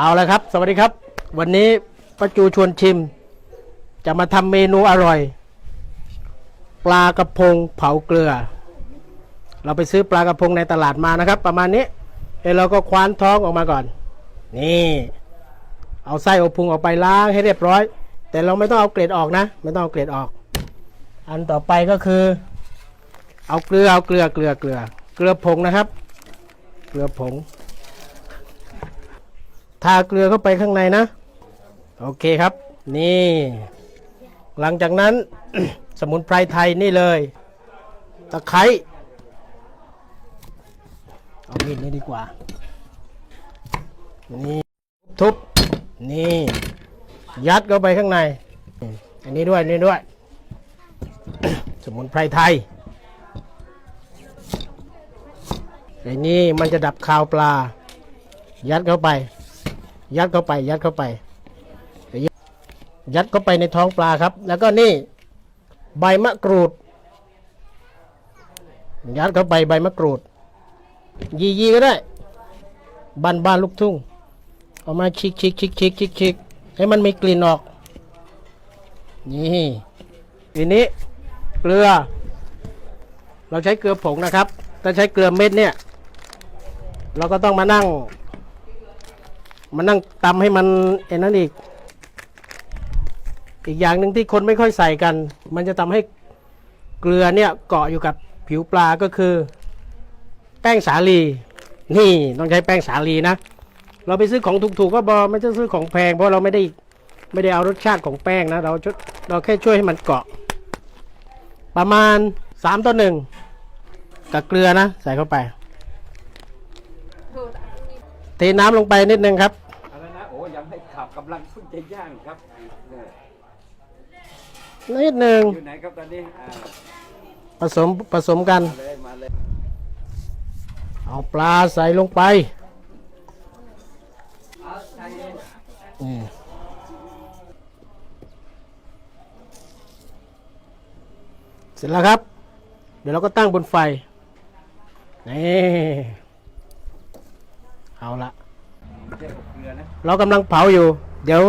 เอาละครับ สวัสดีครับ วันนี้ป้าจูชวนชิม จะมาทำเมนูอร่อย ปลากระพงเผาเกลือ เราไปซื้อปลากระพงในตลาดมานะครับ ประมาณนี้แล้เราก็คว้านท้องออกมาก่อน นี่ เอาไส้เอาพุงออกไปล้างให้เรียบร้อย แต่เราไม่ต้องเอาเกล็ดออกนะ ไม่ต้องเอาเกล็ดออก อันต่อไปก็คือ เอาเกลือเอาเกลือเกลือเกลือ เกลือผงนะครับ เกลือผง ทาเกลือเข้าไปข้างในนะ โอเคครับ นี่ หลังจากนั้น สมุนไพรไทยนี่เลย ตะไคร้เอามีดนี้ดีกว่า นี่ทุบนี่ ยัดเข้าไปข้างใน อันนี้ด้วยนี่ด้วย สมุนไพรไทยไอ้นี่มันจะดับคาวปลา ยัดเข้าไป ยัดเข้าไป ยัดเข้าไป ยัดเข้าไปในท้องปลาครับ แล้วก็นี่ ใบมะกรูด ยัดเข้าไปใบมะกรูด ยียีก็ได้บ้านบ้านลูกทุ่งเอามาชิกชิกชิกชิกชิกชิกให้มันมีกลิ่นออก นี่ทีนี้เกลือ เราใช้เกลือผงนะครับถ้าใช้เกลือเม็ดเนี่ย เราก็ต้องมานั่ง มานั่งตำให้มันเอ็นนั้นอีก อีกอย่างหนึ่งที่คนไม่ค่อยใส่กัน มันจะทำให้เกลือเนี่ยเกาะอยู่กับผิวปลาก็คือ แป้งสาลี นี่ต้องใช้แป้งสาลีนะ เราไปซื้อของถูกๆก็บอไม่ใช่ซื้อของแพงเพราะเราไม่ได้ไม่ได้เอารสชาติของแป้งนะ เราชุดเราแค่ช่วยให้มันเกาะ ประมาณสามต่อหนึ่งกับเกลือนะ ใส่เข้าไป เทน้ำลงไปนิดนึงครับอะไรนะโอ้ยังไม่ขับกำลังเพิ่งจะย่างครับเนี่ยนิดนึงอยู่ไหนครับตอนนี้อ่าผสมผสมกัน มาเลยมาเลยเอาปลาใส่ลงไปนี่เสร็จแล้วครับ เดี๋ยวเราก็ตั้งบนไฟนี่ เอาละไม่ใช่อบเกลือนะเรากำลังเผาอยู่ เดี๋ยว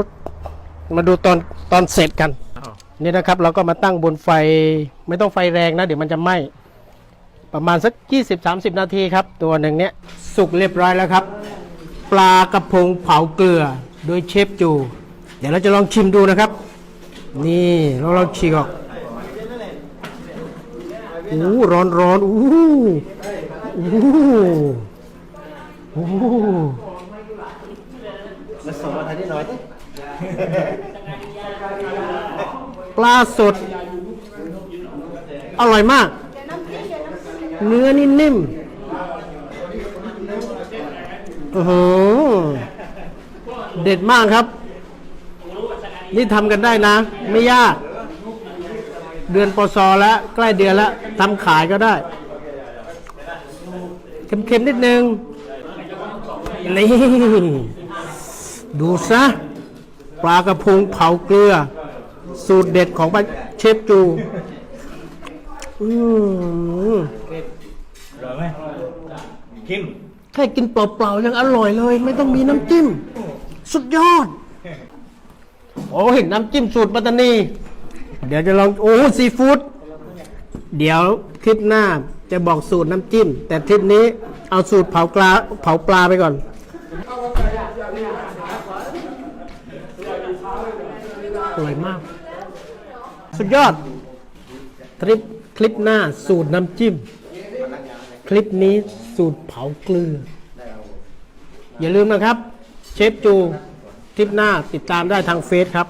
มาดูตอนตอนเสร็จกัน นี่นะครับ เราก็มาตั้งบนไฟไม่ต้องไฟแรงนะ เดี๋ยวมันจะไหม้ประมาณสัก 20-30 นาทีครับ ตัวหนึ่งเนี้ยสุกเรียบร้อยแล้วครับ ปลากระพงเผาเกลือโดยเชฟจู เดี๋ยวเราจะลองชิมดูนะครับ นี่เราลองฉีกออกอู้ร้อนร้อนๆอู้ อู้อู้มาส่งมาทางนี้หน่อยดิปลาสด อร่อยมาก เนื้อนี่นิ่มโอ้โห เด็ดมากครับ นี่ทำกันได้นะ ไม่ยาก เดือนปศแล้ว ใกล้เดือนแล้วทำขายก็ได้ เค็มๆนิดนึง นี่ดูซะปลากระพงเผาเกลือ สูตรเด็ดของป้าเชฟจู อืมอร่อยไหมคิมแค่กินเปล่าๆยังอร่อยเลย ไม่ต้องมีน้ำจิ้ม สุดยอด โอ้เห็นน้ำจิ้มสูตรปัตตานี เดี๋ยวจะลอง โอ้ซีฟู้ดเดี๋ยวคลิปหน้าจะบอกสูตรน้ำจิ้ม แต่ทริปนี้เอาสูตรเผาปลาเผาปลาไปก่อน อร่อยมาก สุดยอดทริปคลิปหน้าสูตรน้ำจิ้ม คลิปนี้สูตรเผาเกลือ อย่าลืมนะครับ เชฟจูทริปหน้าติดตามได้ทางเฟซครับ